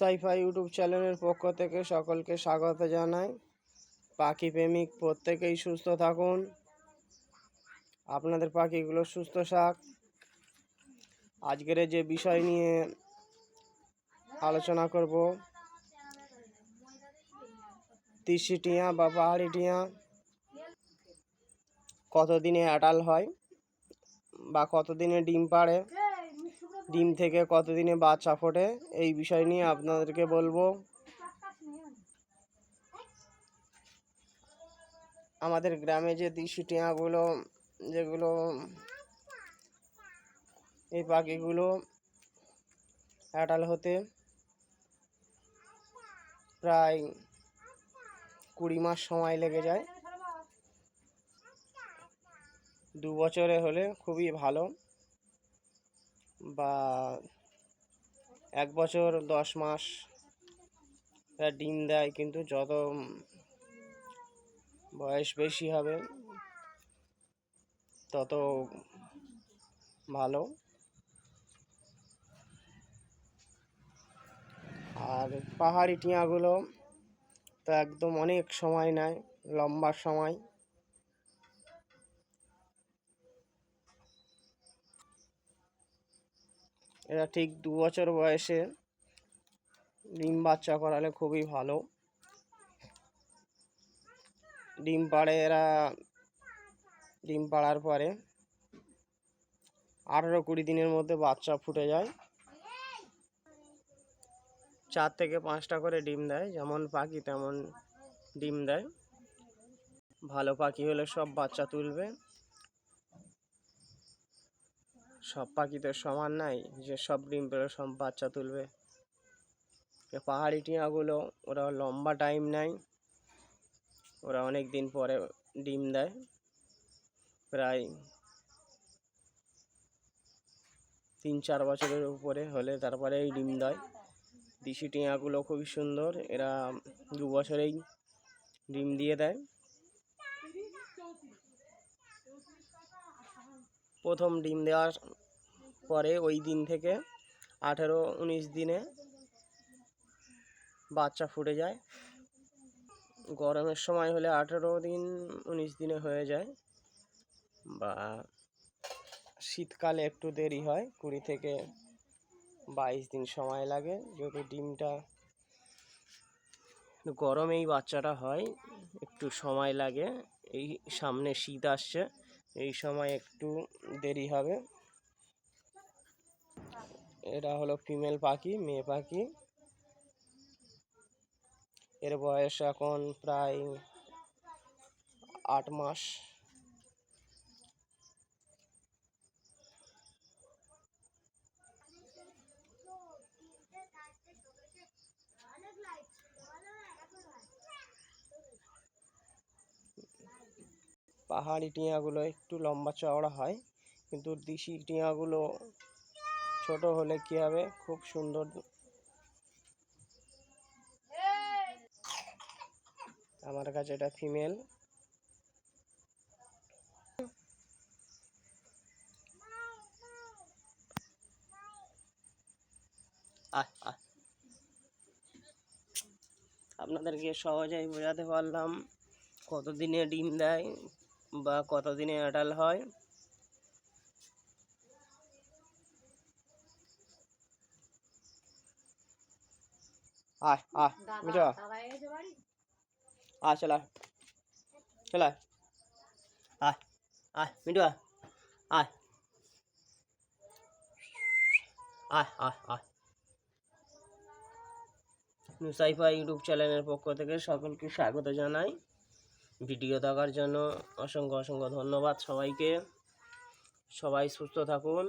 Sci fi YouTube চ্যানেলের পক্ষ থেকে সকলকে স্বাগত জানাই। পাখি প্রেমিক প্রত্যেকেই সুস্থ থাকুন। আপনাদের পাখিগুলো সুস্থ থাক। আজকের যে বিষয় নিয়ে আলোচনা করব, তিসি টিয়া বা পাহাড়ি টিয়া কতদিনে অ্যাডাল হয় বা কতদিনে ডিম পাড়ে? ডিম থেকে কতদিনে বাচ্চা ফোটে, এই বিষয় নিয়ে আপনাদেরকে বলব। আমাদের গ্রামে যে দেশি টিয়াগুলো, যেগুলো, এই পাখিগুলো অ্যাডাল হতে প্রায় কুড়ি মাস সময় লেগে যায়। দু বছরে হলে খুবই ভালো। বা এক বছর, দশ মাস ডিম দেয়, কিন্তু যত বয়স বেশি হবে, তত ভালো। আর পাহাড়ি টিয়াগুলো তো একদম অনেক সময় নেয়, লম্বা সময়। এরা ঠিক দু বছর বয়সে ডিম বাচ্চা করালে খুবই ভালো। ডিম পাড়ে এরা, ডিম পাড়ার পরে আঠেরো কুড়ি দিনের মধ্যে বাচ্চা ফুটে যায়। চার থেকে পাঁচটা করে ডিম দেয়, যেমন পাখি তেমন ডিম দেয়। ভালো পাখি হলে সব বাচ্চা তুলবে। সব পাখি তো সমান নাই, যে সব ডিম পেড়ে সব বাচ্চা তুলবে। পাহাড়ি টিয়াগুলো, ওরা লম্বা টাইম নেয়। ওরা অনেক দিন পরে ডিম দেয়। প্রায় তিন চার বছরের উপরে হলে তারপরে এই ডিম দেয়। দেশি টিয়াগুলো খুবই সুন্দর, এরা দু বছরেই ডিম দিয়ে দেয়। প্রথম ডিম দেওয়ার পরে ওই দিন থেকে আঠেরো উনিশ দিনে বাচ্চা ফুটে যায়। গরমের সময় হলে আঠেরো দিন উনিশ দিনে হয়ে যায় বা শীতকালে একটু দেরি হয়, কুড়ি থেকে বাইশ দিন সময় লাগে। যদি ডিমটা গরমেই বাচ্চাটা হয়, একটু সময় লাগে, এই সামনে শীত আসছে। এই সময় একটু দেরি হবে। এরা হলো ফিমেল পাখি, মেয়ে পাখি। এর বয়স এখন প্রায় আট মাস। পাহাড়ি টিয়াগুলো একটু লম্বা চওড়া হয়, কিন্তু দেশি টিয়াগুলো ছোট হলে কি হবে? খুব সুন্দর। আমার কাছে এটা ফিমেল। আপনাদেরকে সহজেই বোঝাতে পারলাম কতদিনে ডিম দেয় বা কতদিনে অ্যাডাল হয়? আয় আয় মিঠা। আয় চল আয়। চল আয়। আয় আয় মিঠু আয় আয়। আয় আয় আয়। নুসাইফা ইউটিউব চ্যানেলের পক্ষ থেকে সকলকে স্বাগত জানাই। ভিডিও দেখার জন্য অসংখ্য অসংখ্য ধন্যবাদ সবাইকে। সবাই সুস্থ থাকুন।